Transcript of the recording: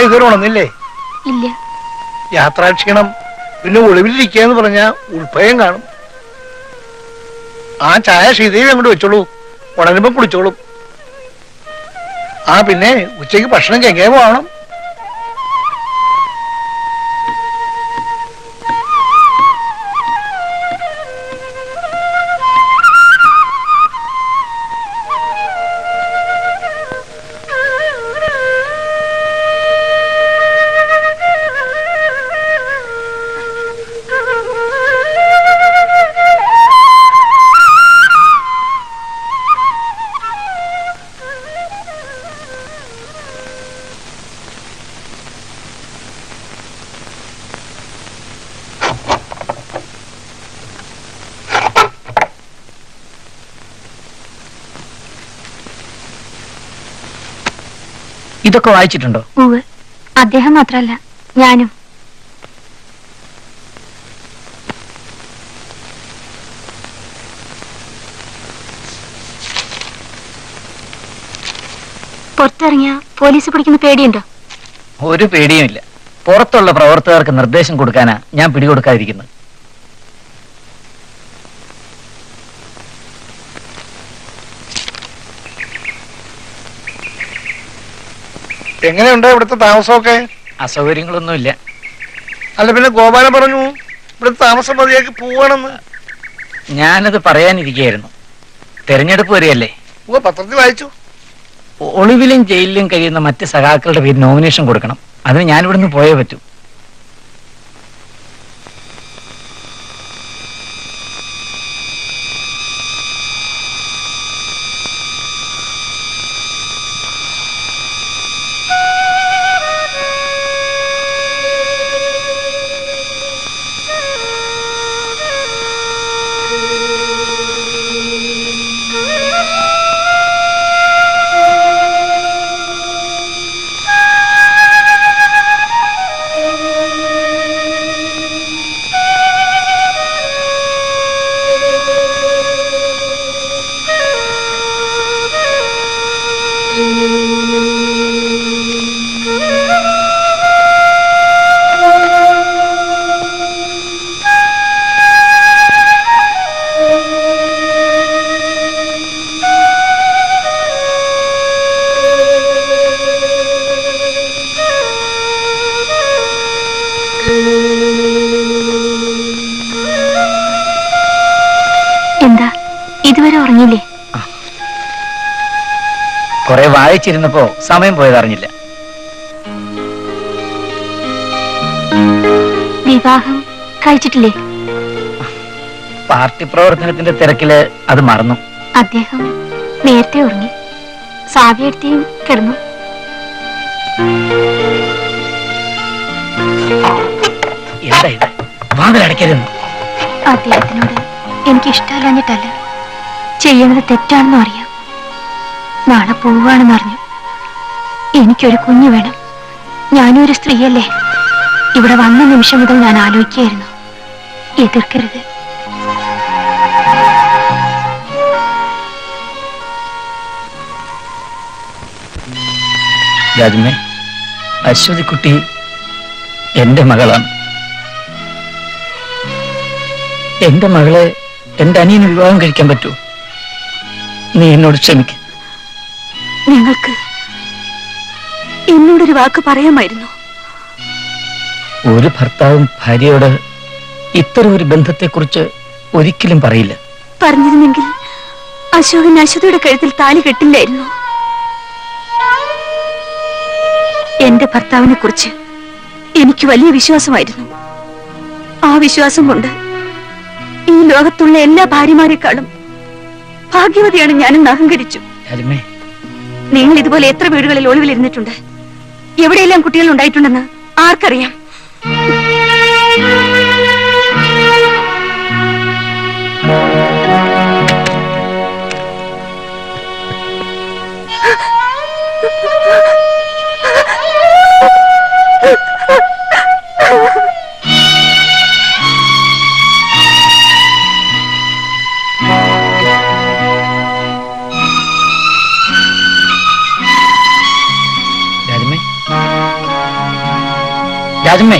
ഇതുവരെ ഉണർന്നില്ലേ ഇല്ല. യാത്രാക്ഷീണം പിന്നെ ഒളിവിലിരിക്കാന്ന് പറഞ്ഞ ഉൾഭയം കാണും. ആ ചായ ശ്രീദേവി അങ്ങോട്ട് വെച്ചോളൂ. ഉണരുമ്പോ കുടിച്ചോളും. ആ പിന്നെ ഉച്ചയ്ക്ക് ഭക്ഷണം ചെങ്ങേ പോകണം ഇതൊക്കെ വായിച്ചിട്ടുണ്ടോ? ഉവ് അദ്ദേഹം മാത്രല്ല ഞാനും. പുറത്തിറങ്ങിയ പോലീസ് പിടിക്കുന്ന പേടിയുണ്ടോ? ഒരു പേടിയുമില്ല. പുറത്തുള്ള പ്രവർത്തകർക്ക് നിർദ്ദേശം കൊടുക്കാനാ ഞാൻ പിടികൊടുക്കാതിരിക്കുന്നത്. എങ്ങനെയുണ്ട് ഇവിടുത്തെ താമസമൊക്കെ? അസൗകര്യങ്ങളൊന്നുമില്ല. അല്ല പിന്നെ ഗോപാലൻ പറഞ്ഞു ഇവിടുത്തെ താമസം മതിയാക്കി പോവാണെന്ന്. ഞാനത് പറയാനിരിക്കുകയായിരുന്നു. തെരഞ്ഞെടുപ്പ് വരികയല്ലേ ഓ പത്രത്തിൽ വായിച്ചു. ഒളിവിലും ജയിലിലും കഴിയുന്ന മറ്റ് സഖാക്കളുടെ പേര് നോമിനേഷൻ കൊടുക്കണം. അതിന് ഞാനിവിടുന്ന് പോയേ പറ്റൂ. ഇതുവരെ ഉറങ്ങിയില്ലേ? കുറെ വായിച്ചിരുന്നപ്പോ സമയം പോയതറിഞ്ഞില്ല വിവാഹം കഴിച്ചിട്ടില്ലേ? പാർട്ടി പ്രവർത്തനത്തിന്റെ തിരക്കിൽ അത് മറന്നു. അദ്ദേഹം നേരത്തെ ഉറങ്ങി. സാവിയെടുത്തിയും കിടന്നു. എന്താ ഇത്? വാതിലടയ്ക്കരുന്നു അദ്ദേഹത്തിനോട് എനിക്ക് ഇഷ്ടമല്ലാഞ്ഞിട്ടല്ല ചെയ്യുന്നത് തെറ്റാണെന്നും അറിയാം. നാളെ പോവുകയാണെന്ന് അറിഞ്ഞു. എനിക്കൊരു കുഞ്ഞു വേണം. ഞാനും ഒരു സ്ത്രീയല്ലേ. ഇവിടെ വന്ന നിമിഷം മുതൽ ഞാൻ ആലോചിക്കുകയായിരുന്നു. എതിർക്കരുത്. രാജമ്മേ അശ്വതിക്കുട്ടി എന്റെ മകളാണ്. എന്റെ മകളെ എന്റെ അനിയന് വിവാഹം കഴിക്കാൻ പറ്റൂ നീ എന്നോട് ക്ഷമിക്ക. നിങ്ങൾക്ക് എന്നോടൊരു വാക്ക് പറയാമായിരുന്നു. ഒരു ഭർത്താവും ഭാര്യയോട് ഇത്തരം ഒരു ബന്ധത്തെക്കുറിച്ച് ഒരിക്കലും പറയില്ല. പറഞ്ഞിരുന്നെങ്കിൽ അശോകൻ അശ്വതിയുടെ കഴുത്തിൽ താലി കെട്ടില്ലായിരുന്നു. എന്റെ ഭർത്താവിനെ കുറിച്ച് എനിക്ക് വലിയ വിശ്വാസമായിരുന്നു. ആ വിശ്വാസം കൊണ്ട് ഈ ലോകത്തുള്ള എല്ലാ ഭാര്യമാരെക്കാളും ഭാഗ്യവതിയാണ് ഞാനെന്ന് അഹങ്കരിച്ചു. നിങ്ങൾ ഇതുപോലെ എത്ര വീടുകളിൽ ഒളിവിലിരുന്നിട്ടുണ്ട്? എവിടെയെല്ലാം കുട്ടികൾ ഉണ്ടായിട്ടുണ്ടെന്ന് ആർക്കറിയാം? രാജമ്മേ